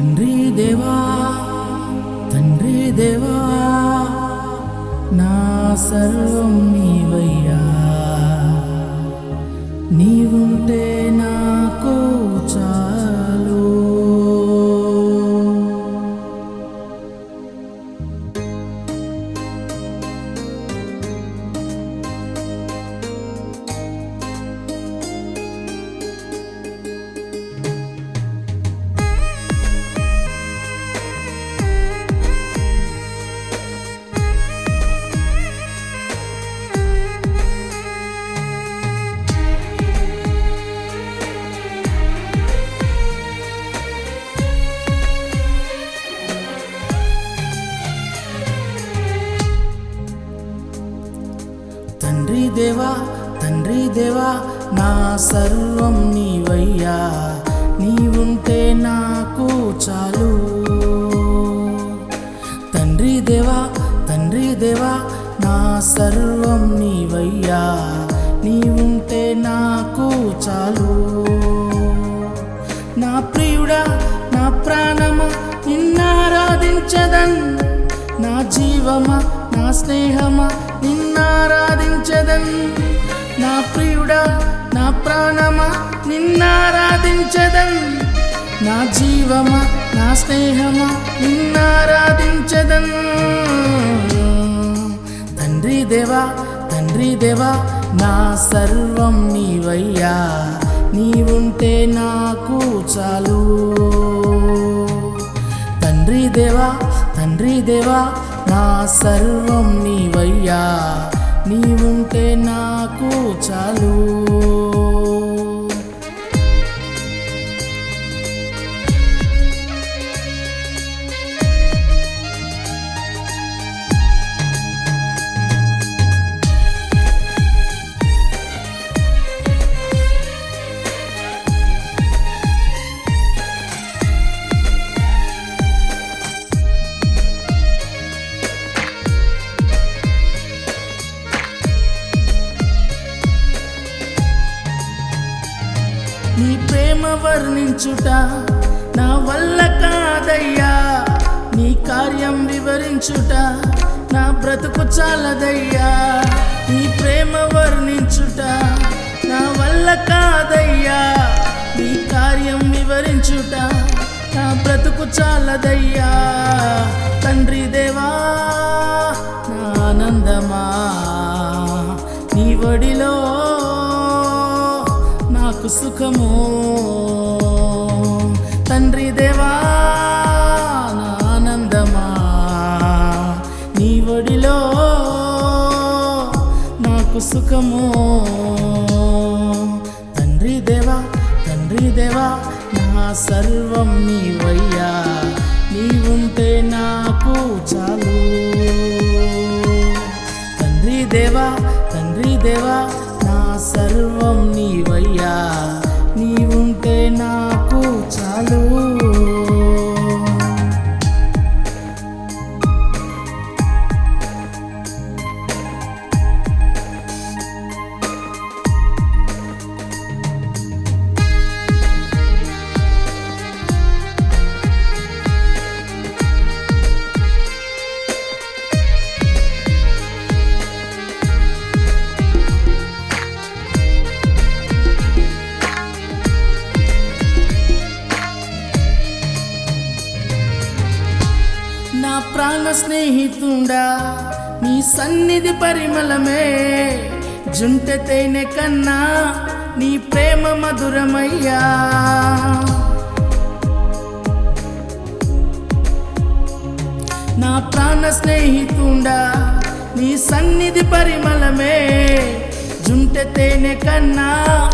తండ్రి దేవా తండ్రి దేవా నా సర్వం నీవయ్యా. నీవుంటే తండ్రి దేవా తండ్రి దేవా నా సర్వం నీవయ్యా. నీవుంటే నాకు చాలు. తండ్రి దేవా తండ్రి దేవా నా సర్వం నీవయ్యా. నీవుంటే నాకు చాలు. నా ప్రియుడా నా ప్రాణమా నిన్నారాధించదన్ నా జీవమా నా స్నేహమా నిన్నారాధించదన్ నా ప్రియుడా నా ప్రాణమా నిన్నారాధించదన్ నా జీవమా నా స్నేహమా నిన్నారాధించదన్ తండ్రి దేవా తండ్రి దేవా నా సర్వం నీవయ్యా. నీవుంటే నాకు చాలు. తండ్రి దేవా తండ్రి దేవా నా సర్వం నీవయ్యా. నీవుంటే నాకు చాలు. వర్ణించుట నా వల్ల కాదయ్యా. నీ కార్యం వివరించుట నా బ్రతుకు చాలదయ్యా. నీ ప్రేమ వర్ణించుట నా వల్ల కాదయ్యా. నీ కార్యం వివరించుట నా బ్రతుకు చాలదయ్యా. తండ్రి దేవా నా ఆనందమా. నీ వడిలో నాకు సుఖము. తండ్రి దేవా నా ఆనందమా. నీ ఒడిలో నాకు సుఖము. తండ్రి దేవా తండ్రి దేవా నా సర్వం నీవయ్యా. నీవుంటే నాకు చాలు. తండ్రి దేవా తండ్రి దేవా సర్వం నీవయ్యా. నీవుంటే నా నా ప్రాణ స్నేహితుండా నీ సన్నిధి పరిమళమే. జుంట తేనె కన్నా నీ ప్రేమ మధురమయ్యా. నా ప్రాణ స్నేహితుండా నీ సన్నిధి పరిమళమే. జుంట తేనె కన్నా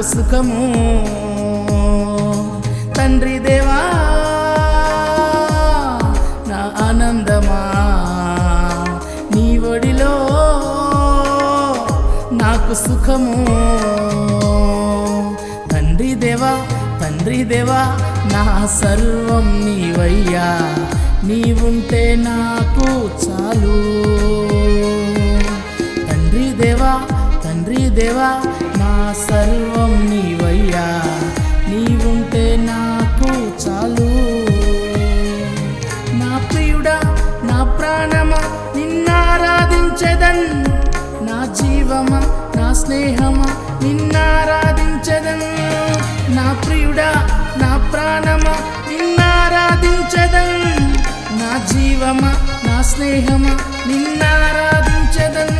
నాకు సుఖము. తండ్రి దేవా నా ఆనందమా. నీ ఒడిలో నాకు సుఖము. తండ్రి దేవా తండ్రి దేవా నా సర్వం నీవయ్యా. నీవుంటే నాకు చాలు. తండ్రి దేవా తండ్రి దేవా సర్వం నీవయ్యా. నీవుంటే నాకు చాలు. నా ప్రియుడా నా ప్రాణమా నిన్నారాధించదన్. నా జీవమా నా స్నేహమా నిన్నారాధించదన్. నా ప్రియుడా నా ప్రాణమా నిన్నారాధించదన్. నా జీవమా నా స్నేహమా నిన్నారాధించదన్.